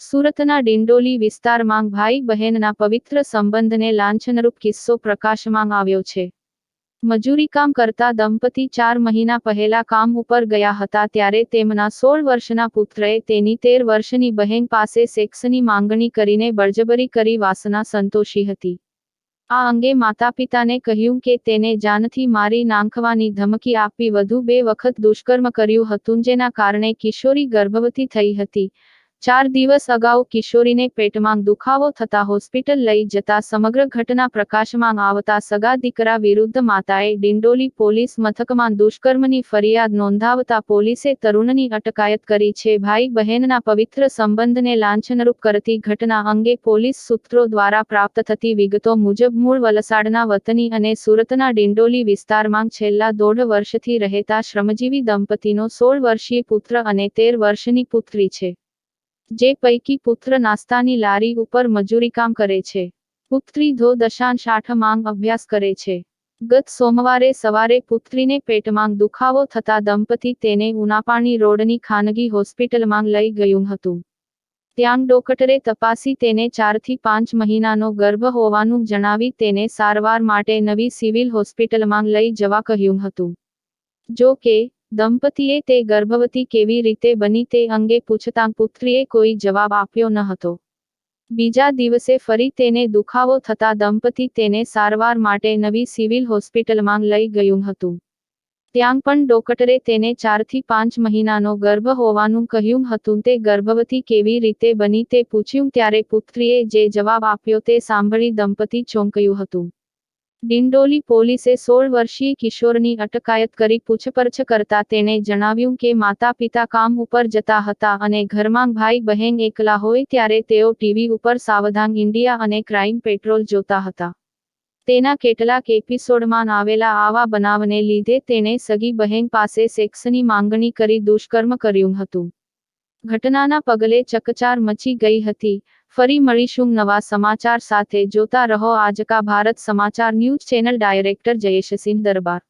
સુરતના ડિંડોલી વિસ્તારમાં ભાઈ બહેનના પવિત્ર સંબંધને લાંછનરૂપ કિસ્સો પ્રકાશમાં આવ્યો છે. મજૂરી કામ કરતા દંપતી ચાર મહિના પહેલા કામ ઉપર ગયા હતા ત્યારે તેમના સોળ વર્ષના પુત્રએ તેની તેર વર્ષની બહેન પાસે સેક્સની માંગણી કરીને બળજબરી કરી વાસના સંતોષી હતી. આ અંગે માતાપિતાને કહ્યું કે તેને જાનથી મારી નાંખવાની ધમકી આપી વધુ બે વખત દુષ્કર્મ કર્યું હતું જેના કારણે કિશોરી ગર્ભવતી થઈ હતી. ચાર દિવસ અગાઉ કિશોરીને પેટમાં દુખાવો થતા હોસ્પિટલ લઈ જતા સમગ્ર ઘટના પ્રકાશમાં આવતા સગા દીકરા વિરુદ્ધ માતાએ ડિંડોલી પોલીસ મથકમાં દુષ્કર્મની ફરિયાદ નોંધાવતા પોલીસે તરુણની અટકાયત કરી છે. ભાઈ બહેનના પવિત્ર સંબંધને લાંછનરૂપ કરતી ઘટના અંગે પોલીસ સૂત્રો દ્વારા પ્રાપ્ત થતી વિગતો મુજબ મૂળ વલસાડના વતની અને સુરતના ડિંડોલી વિસ્તારમાં છેલ્લા દોઢ વર્ષથી રહેતા શ્રમજીવી દંપતીનો સોળ વર્ષીય પુત્ર અને તેર વર્ષની પુત્રી છે. જે પૈકી પુત્ર નાસ્તાની લારી ઉપર મજૂરી કામ કરે છે. પુત્રી ધો દશાંશ આઠ માંગ અભ્યાસ કરે છે. ગત સોમવારે સવારે પુત્રીને પેટમાં દુખાવો થતા દંપતી તેને ઉનાપાણી રોડની ખાનગી હોસ્પિટલમાં લઈ ગયું હતું. ત્યાં ડોક્ટરે તપાસી તેને ચારથી પાંચ મહિનાનો ગર્ભ હોવાનું જણાવી તેને સારવાર માટે નવી સિવિલ હોસ્પિટલમાં લઈ જવા કહ્યું હતું. જો કે દંપતીએ તે ગર્ભવતી કેવી રીતે બની તે અંગે પૂછતાં પુત્રીએ કોઈ જવાબ આપ્યો ન હતો. બીજા દિવસે ફરી તેને દુખાવો થતા દંપતી તેને સારવાર માટે નવી સિવિલ હોસ્પિટલમાં લઈ ગયું હતું. ત્યાં પણ ડોક્ટરે તેને ચારથી પાંચ મહિનાનો ગર્ભ હોવાનું કહ્યું હતું તે ગર્ભવતી કેવી રીતે બની તે પૂછ્યું ત્યારે પુત્રીએ જે જવાબ આપ્યો તે સાંભળી દંપતી ચોંક્યું હતું. ડિંડોલી પોલીસે સોળ વર્ષીય કિશોરની અટકાયત કરી પૂછપરછ કરતા તેણે જણાવ્યું કે માતા પિતા કામ ઉપર જતા હતા અને ઘરમાં ભાઈ બહેન એકલા હોય ત્યારે તેઓ ટીવી ઉપર સાવધાન ઇન્ડિયા અને ક્રાઇમ પેટ્રોલ જોતા હતા. તેના કેટલાક એપિસોડમાં આવેલા આવા બનાવને લીધે તેણે સગી બહેન પાસે સેક્સની માંગણી કરી દુષ્કર્મ કર્યું હતું. ઘટનાના પગલે ચકચાર મચી ગઈ હતી. ફરી મળીશું નવા સમાચાર સાથે. જોતા રહો આજકા ભારત સમાચાર news channel director Jayeshsinh Darbar.